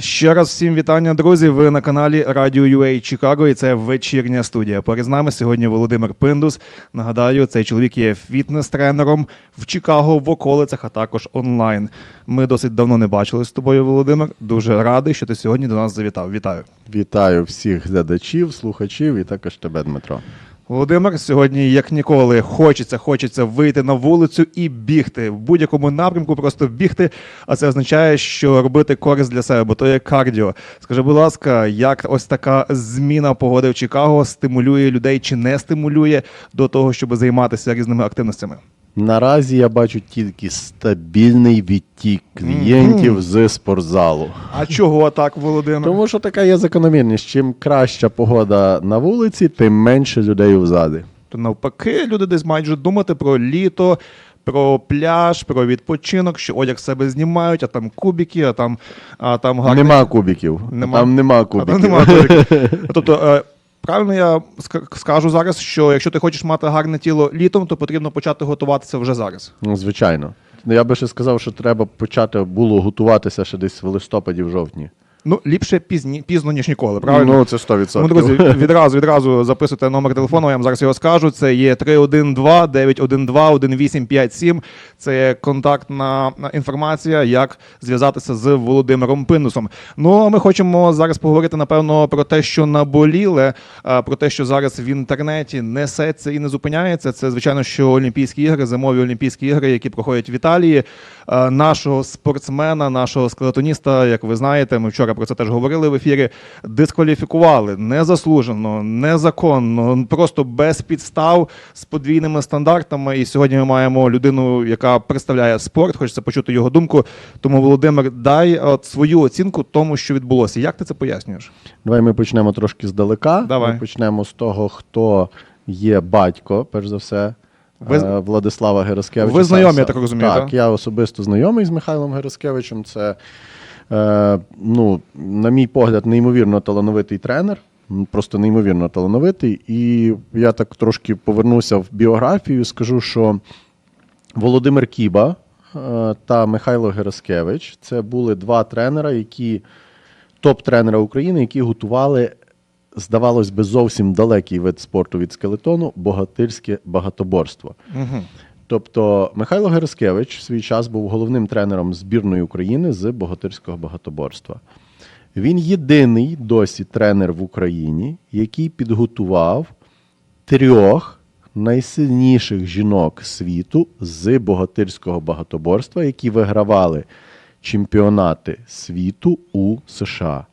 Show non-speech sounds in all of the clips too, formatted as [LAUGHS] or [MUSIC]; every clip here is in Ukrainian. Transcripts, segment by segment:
Ще раз всім вітання, друзі. Ви на каналі Радіо UA Чикаго, і це вечірня студія. Поряд з нами сьогодні Володимир Пиндус. Нагадаю, цей чоловік є фітнес-тренером в Чикаго в околицях, а також онлайн. Ми досить давно не бачились з тобою, Володимир. Дуже радий, що ти сьогодні до нас завітав. Вітаю. Вітаю всіх глядачів, слухачів і також тебе, Дмитро. Володимир, сьогодні, як ніколи, хочеться, хочеться вийти на вулицю і бігти в будь-якому напрямку, просто бігти. А це означає, що робити користь для себе, бо то є кардіо. Скажи, будь ласка, як ось така зміна погоди в Чикаго стимулює людей чи не стимулює до того, щоб займатися різними активностями? Наразі я бачу тільки стабільний відтік клієнтів з спортзалу. А чого так, Володимир? Тому що така є закономірність. Чим краща погода на вулиці, тим менше людей в залі. То навпаки, люди десь мають вже думати про літо. Про пляж, про відпочинок, що одяг себе знімають, а там кубики, а там, а там гарний Нема кубиків. Нема. Там нема А там нема кубиків. [LAUGHS] Тобто, е, правильно я скажу зараз, що якщо ти хочеш мати гарне тіло літом, то потрібно почати готуватися вже зараз. Ну, звичайно. Я би ще сказав, що треба почати було готуватися ще десь в листопаді, в жовтні. Ну, ліпше пізні, пізно, ніж ніколи, правильно? Ну, це 100%. Тому, друзі, [LAUGHS] відразу відразу записуйте номер телефону, я вам зараз його скажу. Це є 312 912 1857. Це є контактна інформація, як зв'язатися з Володимиром Пиндусом. Ну а ми хочемо зараз поговорити напевно про те, що наболіле, а, про те, що зараз в інтернеті несеться і не зупиняється. Це звичайно, що Олімпійські ігри, зимові Олімпійські ігри, які проходять в Італії. А, Нашого спортсмена, нашого скелетоніста, як ви знаєте, ми вчора про це теж говорили в ефірі. Дискваліфікували незаслужено, незаконно, просто без підстав з подвійними стандартами. І сьогодні ми маємо людину, яка представляє спорт. Хочеться почути його думку. Тому, Володимир, дай от свою оцінку тому, що відбулося. Як ти це пояснюєш? Давай ми почнемо трошки здалека. Давай. Ми почнемо з того, хто є батько, перш за все. Ви- е, Владислава Гераскевича. Ви знайомі, я так розумію, Так, так? я особисто знайомий з Михайлом Гераскевичем. Це, е, ну, на мій погляд, неймовірно талановитий тренер. Просто неймовірно талановитий. І я так трошки повернуся в біографію. Скажу, що Володимир Кіба е, та Михайло Гераскевич це були два тренера, які топ-тренера України, які готували, здавалось би, зовсім далекий вид спорту від скелетону богатирське багатоборство. Угу. Тобто Михайло Гераскевич в свій час був головним тренером збірної України з богатирського багатоборства. Він єдиний досі тренер в Україні, який підготував трьох найсильніших жінок світу з богатирського багатоборства, які вигравали чемпіонати світу у США.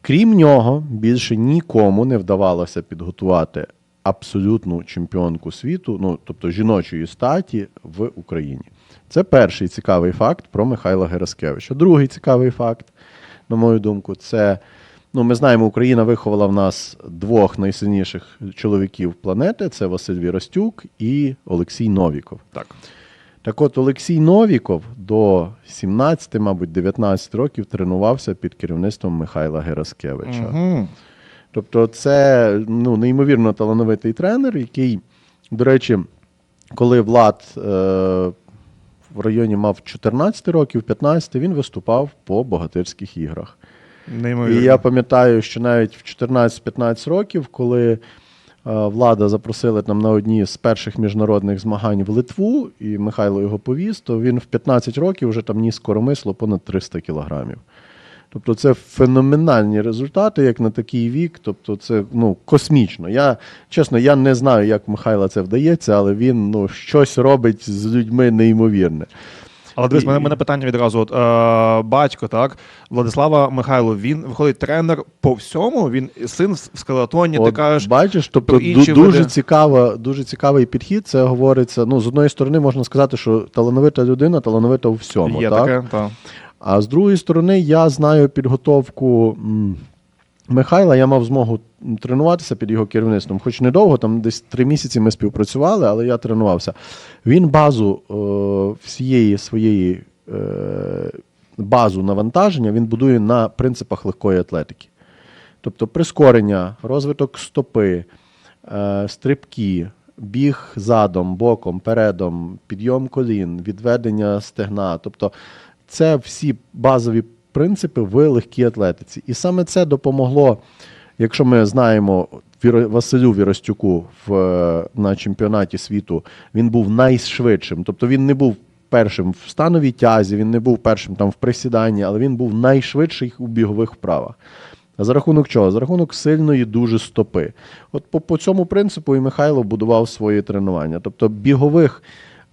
Крім нього, більше нікому не вдавалося підготувати абсолютну чемпіонку світу, ну тобто жіночої статі в Україні. Це перший цікавий факт про Михайла Гераскевича. Другий цікавий факт, на мою думку, це ну, ми знаємо, Україна виховала в нас двох найсильніших чоловіків планети: це Василь Віростюк і Олексій Новіков. Так. Так от Олексій Новіков до 17, мабуть, 19 років тренувався під керівництвом Михайла Гераскевича. Угу. Тобто, це ну, неймовірно талановитий тренер, який, до речі, коли Влад е, в районі мав 14 років, 15, він виступав по богатирських іграх. Неймовірно. І я пам'ятаю, що навіть в 14-15 років, коли влада запросили там на одні з перших міжнародних змагань в Литву, і Михайло його повіз, то він в 15 років вже там ніс коромисло понад 300 кілограмів. Тобто це феноменальні результати, як на такий вік. Тобто, це ну, космічно. Я чесно, я не знаю, як Михайла це вдається, але він ну, щось робить з людьми неймовірне. Але дивись, мене, мене питання відразу. От, е, батько, так, Владислава Михайло, він виходить тренер по всьому, він син в скелетоні, ти кажеш. бачиш, тобто ду- дуже, цікава, дуже цікавий підхід. Це говориться. Ну, з одної сторони, можна сказати, що талановита людина талановита у всьому. Є так? таке, так. А з другої сторони, я знаю підготовку м, Михайла. Я мав змогу тренуватися під його керівництвом. Хоч недовго, там десь три місяці ми співпрацювали, але я тренувався. Він базу е, всієї своєї е, базу навантаження він будує на принципах легкої атлетики. Тобто прискорення, розвиток стопи, е, стрибки, біг задом, боком, передом, підйом колін, відведення стегна. Тобто це всі базові принципи в легкій атлетиці. І саме це допомогло, якщо ми знаємо Василю Віростюку в, е, на чемпіонаті світу, він був найшвидшим. Тобто він не був першим в становій тязі, він не був першим там в присіданні, але він був найшвидший у бігових вправах. А за рахунок чого? За рахунок сильної дуже стопи. От по, по цьому принципу і Михайло будував свої тренування. Тобто бігових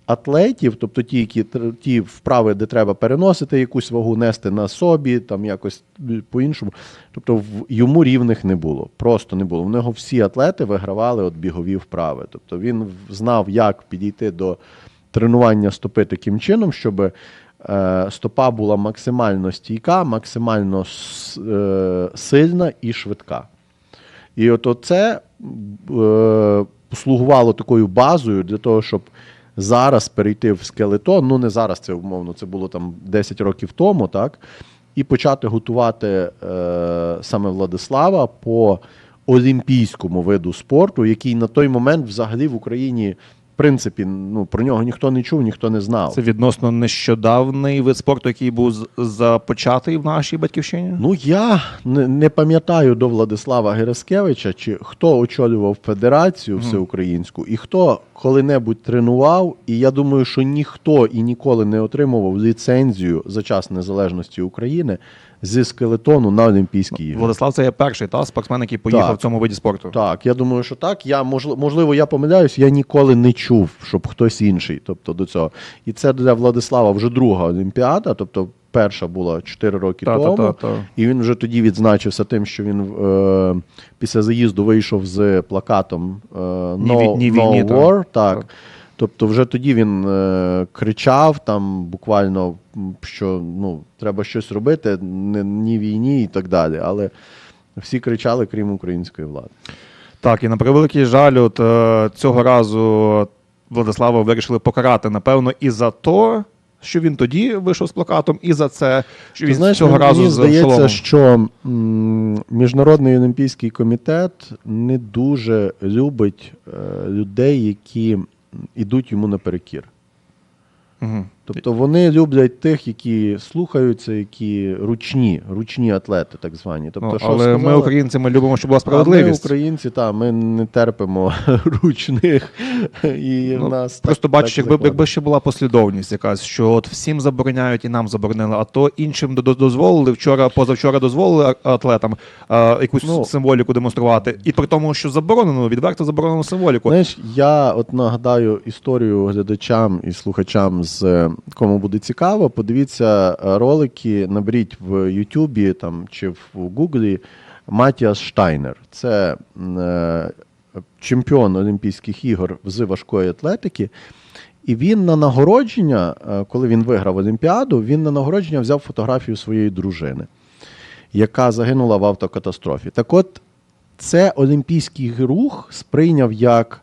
атлетів, тобто ті, які ті вправи, де треба переносити якусь вагу, нести на собі, там якось по-іншому. Тобто в йому рівних не було. Просто не було. В нього всі атлети вигравали от бігові вправи. Тобто він знав, як підійти до тренування стопи таким чином, щоб е, стопа була максимально стійка, максимально е, сильна і швидка. І от це е, слугувало такою базою для того, щоб зараз перейти в скелетон. Ну, не зараз, це умовно, це було там 10 років тому, так? І почати готувати е, саме Владислава по олімпійському виду спорту, який на той момент взагалі в Україні, принципі, ну, про нього ніхто не чув, ніхто не знав. Це відносно нещодавний вид спорту, який був започатий в нашій батьківщині. Ну, я не, не пам'ятаю до Владислава Гераскевича, чи хто очолював федерацію всеукраїнську, і хто коли-небудь тренував. І я думаю, що ніхто і ніколи не отримував ліцензію за час незалежності України зі скелетону на Олімпійські ігри. Владислав це є перший та спортсмен, який поїхав Так. в цьому виді спорту. Так, я думаю, що так. Я можливо, я помиляюсь, я ніколи не чув, щоб хтось інший, тобто до цього. І це для Владислава вже друга Олімпіада, тобто перша була 4 роки Та, та, тому. та, та. І він вже тоді відзначився тим, що він е, після заїзду вийшов з плакатом е, No, Ні ні no та. War. Так. Так. Тобто, вже тоді він е, кричав там буквально, що ну, треба щось робити, не, ні війні і так далі. Але всі кричали, крім української влади. Так, і на превеликий жаль, от е, цього разу Владислава вирішили покарати, напевно, і за то, що він тоді вийшов з плакатом, і за це, що Ти він знаєш, цього мені разу здається, шоломом. що Міжнародний олімпійський комітет не дуже любить е, людей, які ідуть йому наперекір. Мгм. Тобто вони люблять тих, які слухаються, які ручні, ручні атлети, так звані. Тобто, Ну, що але ми, українці, ми любимо, щоб була А ми, українці, та, ми не терпимо [LAUGHS] ручних. І Ну, в нас Просто так, бачиш, так якби, якби ще була послідовність якась, що от всім забороняють і нам заборонили, а то іншим до- дозволили вчора, позавчора дозволили атлетам а, якусь Ну. символіку демонструвати. І при тому, що заборонено, відверто заборонено символіку. Знаєш, я от нагадаю історію глядачам і слухачам, з е, кому буде цікаво. Подивіться е, ролики, наберіть в Ютубі чи в Гуглі Матіас Штайнер. Це е, чемпіон Олімпійських ігор з важкої атлетики. І він на нагородження, е, коли він виграв Олімпіаду, він на нагородження взяв фотографію своєї дружини, яка загинула в автокатастрофі. Так от, це олімпійський рух сприйняв як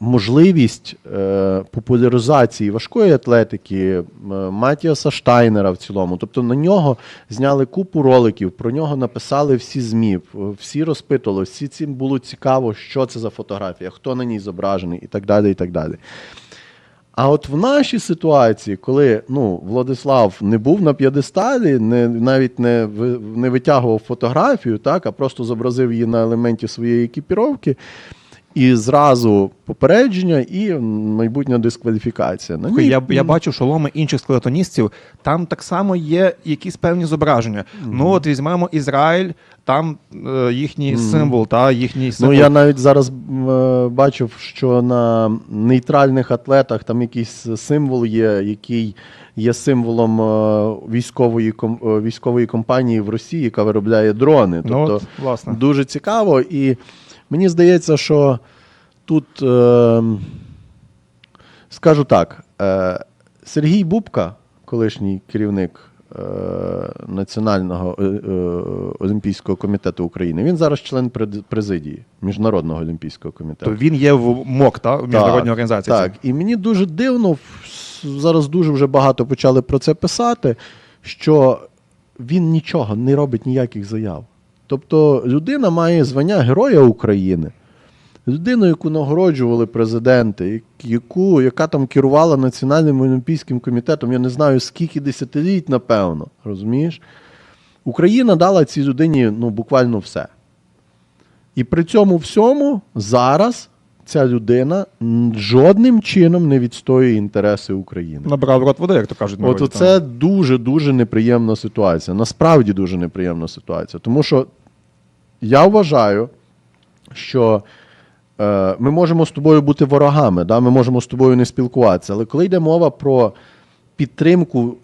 можливість е, популяризації важкої атлетики е, Матіаса Штайнера в цілому. Тобто на нього зняли купу роликів, про нього написали всі ЗМІ, е, всі розпитували, всі цим було цікаво, що це за фотографія, хто на ній зображений і так далі. і так далі. А от в нашій ситуації, коли ну, Владислав не був на п'єдесталі, не, навіть не, не витягував фотографію, так, а просто зобразив її на елементі своєї екіпіровки, і зразу попередження і майбутня дискваліфікація. На ній- Я, я бачу шоломи інших скелетоністів, там так само є якісь певні зображення. Ну, от візьмемо Ізраїль, там е, їхній символ, та їхній Ну, я навіть зараз е, бачив, що на нейтральних атлетах там якийсь символ є, який є символом е, військової, ком- е, військової компанії в Росії, яка виробляє дрони. Ну, Тобто от, власне. дуже цікаво. І мені здається, що тут, е, скажу так, е, Сергій Бубка, колишній керівник е, Національного е, е, олімпійського комітету України, він зараз член президії Міжнародного олімпійського комітету. То він є в МОК, та, в міжнародній організації. Так, і мені дуже дивно, зараз дуже вже багато почали про це писати, що він нічого не робить ніяких заяв. Тобто людина має звання Героя України. людину, яку нагороджували президенти, яку, яка там керувала Національним олімпійським комітетом, я не знаю скільки десятиліть, напевно, розумієш? Україна дала цій людині ну, буквально все. І при цьому всьому зараз ця людина жодним чином не відстоює інтереси України. Набрав рот води, як то кажуть. От це дуже дуже неприємна ситуація. Насправді дуже неприємна ситуація. Тому що я вважаю, що е, ми можемо з тобою бути ворогами, да? ми можемо з тобою не спілкуватися. Але коли йде мова про підтримку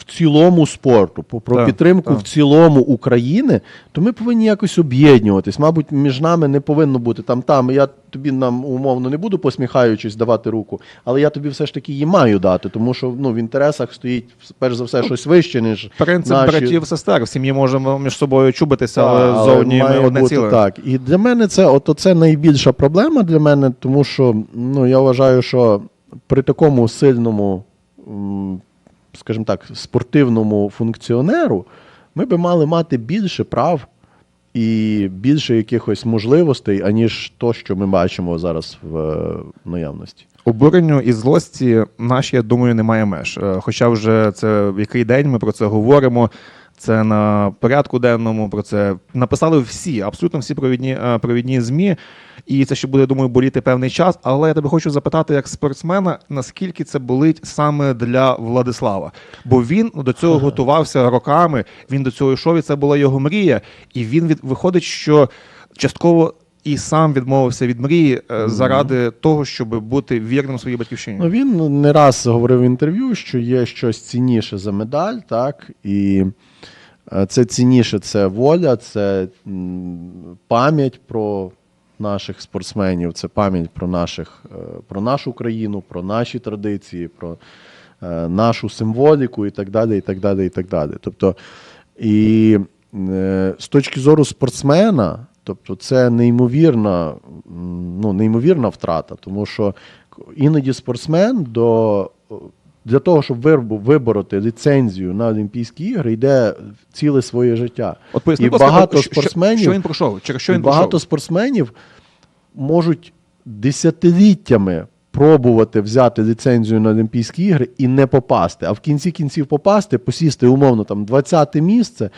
в цілому спорту, по- про Так, підтримку так. в цілому України, то ми повинні якось об'єднуватись. Мабуть, між нами не повинно бути там, там. Я тобі нам умовно не буду посміхаючись давати руку, але я тобі все ж таки її маю дати, тому що ну, в інтересах стоїть перш за все щось вище, ніж Принцип наші... братів сестер. В сім'ї можемо між собою чубитися, але зовні ми одне ціле. Так. І для мене це, от це найбільша проблема для мене, тому що ну, я вважаю, що при такому сильному, скажімо так, спортивному функціонеру ми би мали мати більше прав і більше якихось можливостей, аніж то, що ми бачимо зараз в е, наявності. Обуренню і злості наші, я думаю, немає меж. Е, Хоча вже це в який день ми про це говоримо. Це на порядку денному. Про це написали всі, абсолютно всі провідні, е, провідні змі. І це ще буде, думаю, боліти певний час. Але я тебе хочу запитати, як спортсмена, наскільки це болить саме для Владислава? Бо він ну, до цього готувався роками. Він до цього йшов, і це була його мрія. І він від виходить, що частково і сам відмовився від мрії е, заради того, щоб бути вірним своїй батьківщині. Ну, він не раз говорив в інтерв'ю, що є щось цінніше за медаль, так? І е, це цінніше це воля, це пам'ять про наших спортсменів, це пам'ять про, наших, е, про нашу країну, про наші традиції, про е, нашу символіку і так далі. і так далі, і так далі. Тобто, і е, з точки зору спортсмена, тобто це неймовірна, ну, неймовірна втрата, тому що іноді спортсмен до, для того, щоб вибороти ліцензію на Олімпійські ігри, йде ціле своє життя. От поясни, і багато що- спортсменів, що він пройшов? Через що він багато пройшов? спортсменів можуть десятиліттями пробувати взяти ліцензію на Олімпійські ігри і не попасти. А в кінці кінців попасти, посісти умовно там 20 місце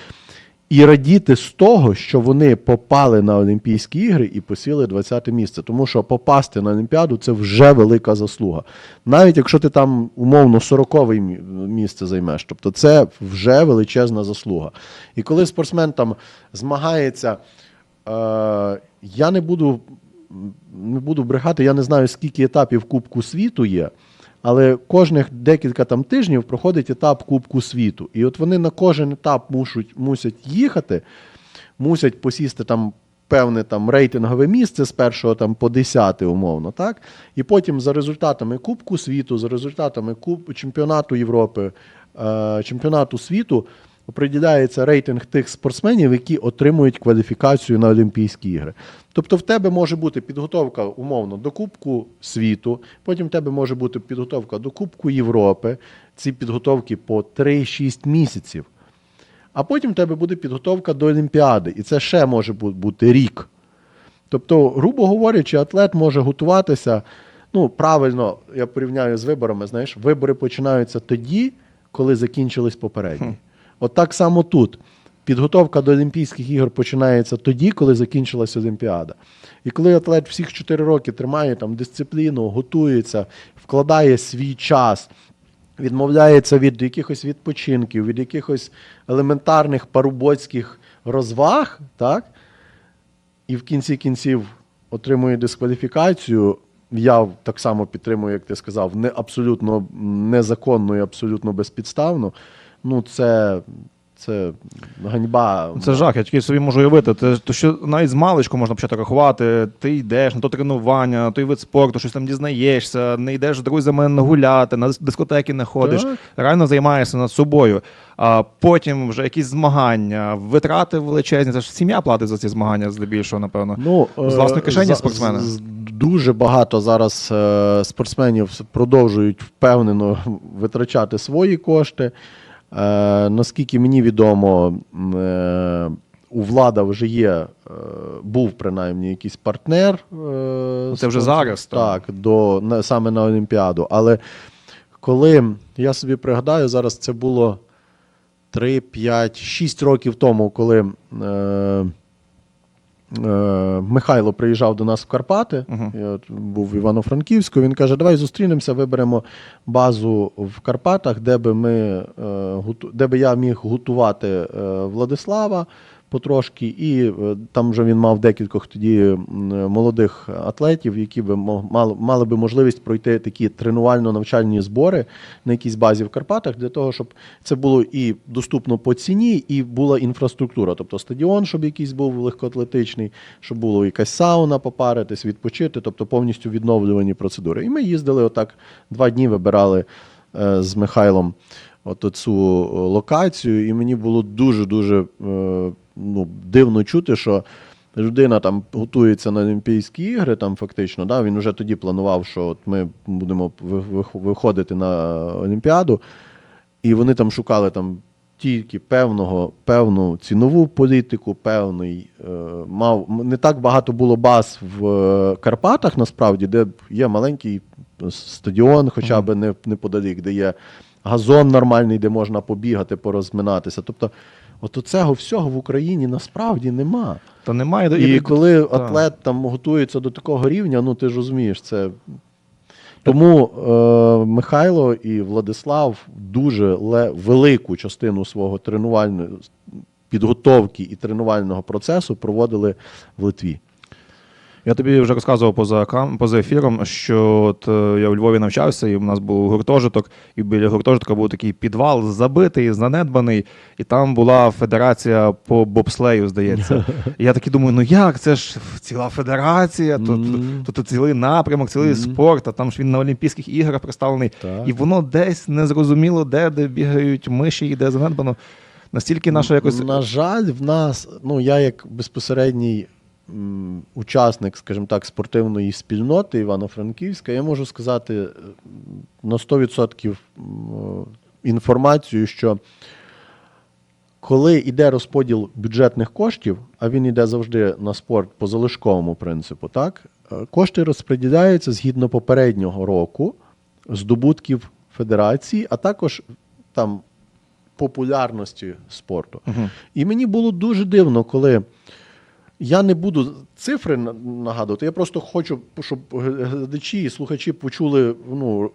і радіти з того, що вони попали на Олімпійські ігри і посіли 20 місце. Тому що попасти на Олімпіаду це вже велика заслуга. Навіть якщо ти там умовно 40 місце займеш, тобто це вже величезна заслуга. І коли спортсмен там змагається, е, я не буду, не буду брехати, я не знаю, скільки етапів Кубку світу є. Але кожних декілька там тижнів проходить етап Кубку світу. І от вони на кожен етап мушуть, мусять їхати, мусять посісти там певне там рейтингове місце з першого там по 10 умовно, так? І потім за результатами Кубку світу, за результатами Куб, чемпіонату Європи, е, чемпіонату світу определяється рейтинг тих спортсменів, які отримують кваліфікацію на Олімпійські ігри. Тобто в тебе може бути підготовка умовно до Кубку світу, потім в тебе може бути підготовка до Кубку Європи, ці підготовки по 3-6 місяців. А потім в тебе буде підготовка до Олімпіади, і це ще може бути рік. Тобто, грубо говорячи, атлет може готуватися. Ну, правильно, я порівняю з виборами. Знаєш, вибори починаються тоді, коли закінчились попередні. От так само тут. Підготовка до Олімпійських ігор починається тоді, коли закінчилась Олімпіада. І коли атлет всіх 4 роки тримає там дисципліну, готується, вкладає свій час, відмовляється від якихось відпочинків, від якихось елементарних парубоцьких розваг, так? і в кінці кінців отримує дискваліфікацію. Я так само підтримую, як ти сказав, не абсолютно незаконно і абсолютно безпідставно. Ну, це, це ганьба. Це жах, я тільки собі можу уявити. Те, то що навіть з маличку можна почати рахувати. Ти йдеш на то тренування, на той вид спорту, щось там дізнаєшся, не йдеш з друзями гуляти, на дискотеки не ходиш. Так. Реально займаєшся над собою. А потім вже якісь змагання, витрати величезні. Це ж сім'я платить за ці змагання здебільшого, напевно. Ну, З е, власної кишені за- спортсмена? з- з- Дуже багато зараз е, спортсменів продовжують впевнено витрачати свої кошти. Е, наскільки мені відомо, е, у влада вже є, е, був принаймні якийсь партнер. Ну, це вже зараз, так. Так, до, саме на Олімпіаду. Але коли я собі пригадаю, зараз це було 3, 5, 6 років тому, коли. Е, Михайло приїжджав до нас в Карпати. Мгм. Я от був в Івано-Франківську. Він каже: Давай зустрінемося, виберемо базу в Карпатах, де би ми е, де би я міг готувати е, Владислава потрошки. І е, там вже він мав декількох тоді молодих атлетів, які би мали, мали би можливість пройти такі тренувально-навчальні збори на якійсь базі в Карпатах, для того, щоб це було і доступно по ціні, і була інфраструктура. Тобто стадіон, щоб якийсь був легкоатлетичний, щоб було якась сауна попаритись, відпочити, тобто повністю відновлювані процедури. І ми їздили отак два дні, вибирали е, з Михайлом от цю локацію, і мені було дуже-дуже е, ну, дивно чути, що. Людина там готується на Олімпійські ігри, там фактично, да, він вже тоді планував, що от ми будемо ви- ви- виходити на Олімпіаду, і вони там шукали там тільки певного, певну цінову політику, певний е, мав не так багато було баз в е, Карпатах, насправді, де є маленький стадіон, хоча б не неподалік, де є газон нормальний, де можна побігати, порозминатися. Тобто, от цього всього в Україні насправді нема. Та немає. І коли та. атлет там готується до такого рівня, ну ти ж розумієш, це. Тому е, Михайло і Владислав дуже ле, велику частину свого тренувальної підготовки і тренувального процесу проводили в Литві. Я тобі вже розказував поза, кам- поза ефіром, що от, е, я у Львові навчався, і в нас був гуртожиток, і біля гуртожитка був такий підвал забитий, занедбаний, і там була федерація по бобслею, здається. І я такий думаю, ну як? Це ж ціла федерація, тут, Мгм. тут, тут цілий напрямок, цілий Мгм. спорт, а там ж він на Олімпійських іграх представлений. Так. І воно десь незрозуміло, де, де бігають миші і де занедбано. Настільки наша якось. На жаль, в нас, ну я як безпосередній учасник, скажімо так, спортивної спільноти Івано-Франківська, я можу сказати е, на 100% інформацію, що коли йде розподіл бюджетних коштів, а він йде завжди на спорт по залишковому принципу, так, е, кошти розподіляються згідно попереднього року здобутків федерації, а також там популярності спорту. Мгм. І мені було дуже дивно, коли я не буду цифри нагадувати, я просто хочу, щоб глядачі і слухачі почули ну,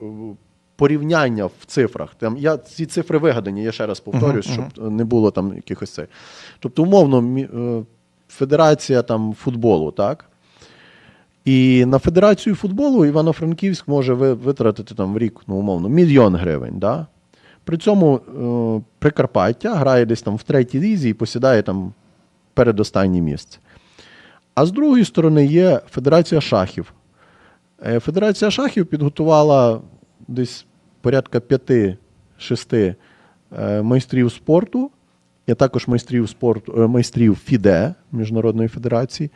порівняння в цифрах. Там, я, ці цифри вигадані, я ще раз повторюсь, Мгм, щоб не було там якихось цих. Тобто, умовно, е, Федерація там, футболу, так? І на Федерацію футболу Івано-Франківськ може витратити там в рік, ну, умовно, мільйон гривень. Да? При цьому е, Прикарпаття грає десь там в третій лізі і посідає там передостаннє місце. А з другої сторони є Федерація шахів. Е, Федерація шахів підготувала десь порядка 5-6 е, майстрів спорту, і також майстрів спорту, е, майстрів ФІДЕ Міжнародної федерації,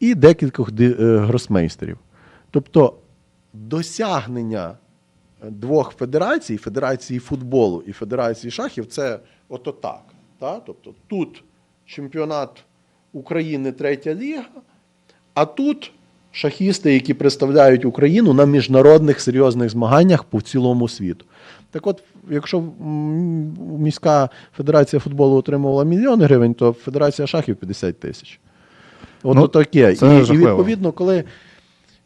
і декількох гросмейстерів. Тобто досягнення двох федерацій, Федерації футболу і Федерації шахів, це ото так. Та? Тобто тут чемпіонат України третя ліга, а тут шахісти, які представляють Україну на міжнародних серйозних змаганнях по цілому світу. Так от, якщо міська федерація футболу отримувала мільйон гривень, то Федерація шахів 50 тисяч. От Ну, таке. І, і відповідно, коли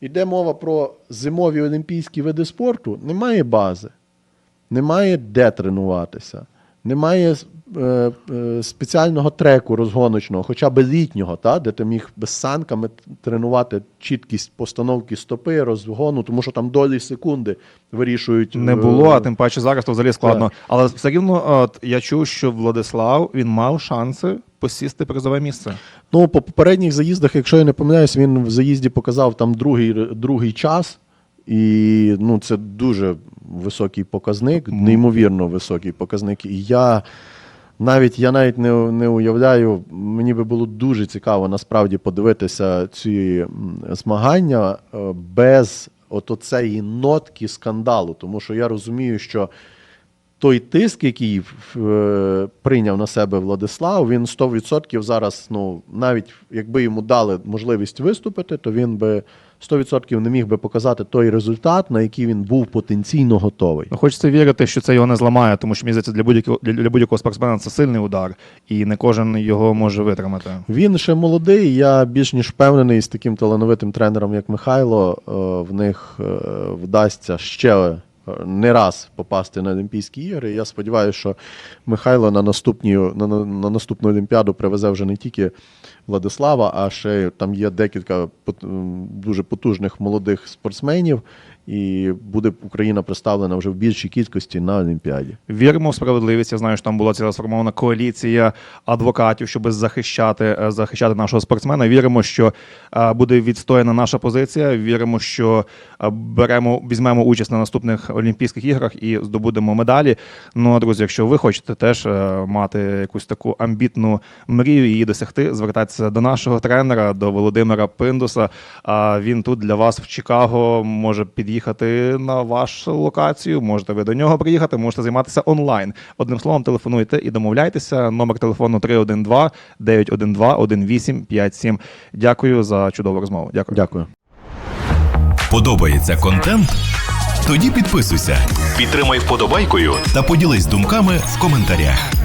йде мова про зимові олімпійські види спорту, немає бази, немає де тренуватися, немає е, е, спеціального треку розгоночного, хоча б літнього, та, де ти міг без санками тренувати чіткість постановки стопи, розгону, тому що там долі секунди вирішують. Не е, було, а тим паче зараз то взагалі складно. Але все рівно, от, я чув, що Владислав він мав шанси посісти призове місце. Ну, по попередніх заїздах, якщо я не помиляюсь, він в заїзді показав там другий, другий час. І ну, це дуже високий показник, неймовірно високий показник. І я навіть я навіть не, не уявляю, мені би було дуже цікаво насправді подивитися ці змагання е, без оцеї нотки скандалу. Тому що я розумію, що той тиск, який е, прийняв на себе Владислав, він 100% зараз, ну, навіть якби йому дали можливість виступити, то він би 100% не міг би показати той результат, на який він був потенційно готовий. Ну, Хочеться вірити, що це його не зламає, тому що мені здається, для будь-якого для, будь-якого спортсмена це сильний удар, і не кожен його може витримати. Він ще молодий. Я більш ніж впевнений з таким талановитим тренером, як Михайло, е, в них е, вдасться ще не раз попасти на Олімпійські ігри. Я сподіваюся, що Михайло на наступні на, на, на наступну Олімпіаду привезе вже не тільки Владислава, а ще там є декілька дуже потужних молодих спортсменів, і буде Україна представлена вже в більшій кількості на Олімпіаді. Віримо в справедливість. Я знаю, що там була ціла сформована коаліція адвокатів, щоб захищати, е, захищати нашого спортсмена. Віримо, що е, буде відстояна наша позиція. Віримо, що е, беремо, візьмемо участь на наступних Олімпійських іграх і здобудемо медалі. Ну, а, друзі, якщо ви хочете теж мати якусь таку амбітну мрію і її досягти, звертайтеся до нашого тренера, до Володимира Пиндуса. Він тут для вас в Чикаго може під'їхати на вашу локацію. Можете ви до нього приїхати, можете займатися онлайн. Одним словом, телефонуйте і домовляйтеся. Номер телефону 312 912 1857. Дякую за чудову розмову. Дякую. Дякую. Подобається контент? Тоді підписуйся, підтримай вподобайкою та поділись думками в коментарях.